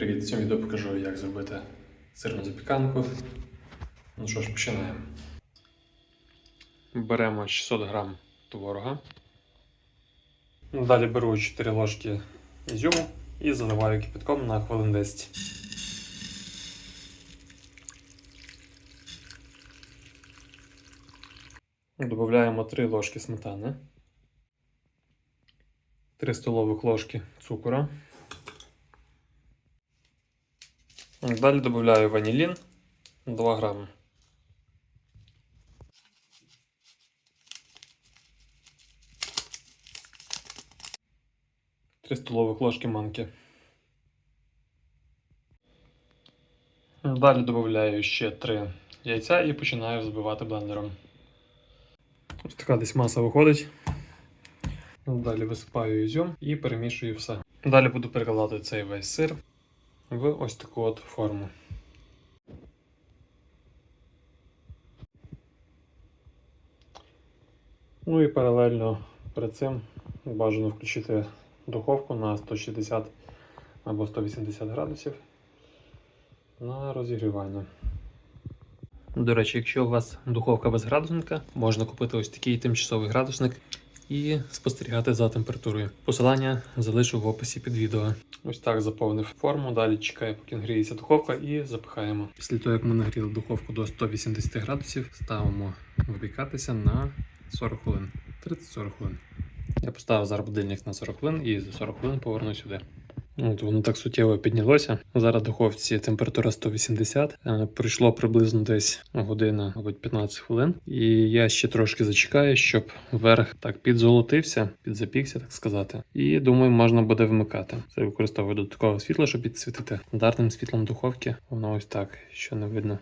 Привіт! В цьому відео покажу, як зробити сирну запіканку. Ну що ж, починаємо. Беремо 600 грам творога. Далі беру 4 ложки ізюму і заливаю кипятком на хвилин 10. Додаємо 3 ложки сметани, 3 столових ложки цукру. Далі додаю ванілін 2 грами. Три столових ложки манки. Далі додаю ще 3 яйця і починаю взбивати блендером. Ось така десь маса виходить. Далі висипаю ізюм і перемішую все. Далі буду перекладати цей весь сир в ось таку от форму. Ну і паралельно перед цим бажано включити духовку на 160 або 180 градусів на розігрівання. До речі, якщо у вас духовка без градусника, можна купити ось такий тимчасовий градусник і спостерігати за температурою. Посилання залишу в описі під відео. Ось так заповнив форму. Далі чекаю, поки нагріється духовка, і запихаємо. Після того, як ми нагріли духовку до 180 градусів, ставимо випікатися на 40 хвилин. 30-40 хвилин. Я поставив зараз будильник на 40 хвилин і за 40 хвилин поверну сюди. От воно так суттєво піднялося. Зараз в духовці температура 180. Е, Пройшло приблизно десь година, мабуть, 15 хвилин. І я ще трошки зачекаю, щоб верх так підзолотився, підзапікся, так сказати. І думаю, можна буде вмикати. Це використовую додаткове світло, щоб підсвітити. Стандартним світлом духовки. Воно ось так, що не видно.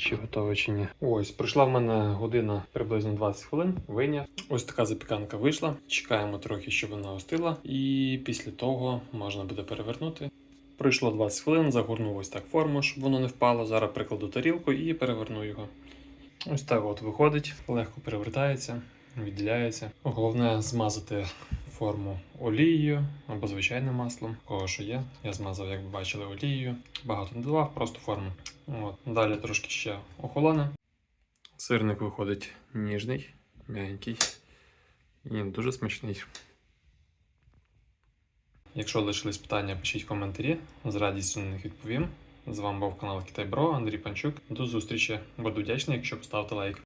Чи готове, чи ні. Ось, пройшла в мене година приблизно 20 хвилин. Вийняв. Ось така запіканка вийшла. Чекаємо трохи, щоб вона остила. І після того можна буде перевернути. Пройшло 20 хвилин, загорнув ось так форму, щоб воно не впало. Зараз прикладу тарілку і переверну його. Ось так от виходить, легко перевертається, відділяється. Головне змазати форму олією або звичайним маслом. Кого що є. Я змазав, як ви бачили, олією. Багато не додавав, просто форму. От. Далі трошки ще охолоне. Сирник виходить ніжний, м'який і дуже смачний. Якщо лишились питання, пишіть коментарі. З радістю на них відповім. З вами був канал Китайбро, Андрій Панчук. До зустрічі. Буду вдячний, якщо поставите лайк.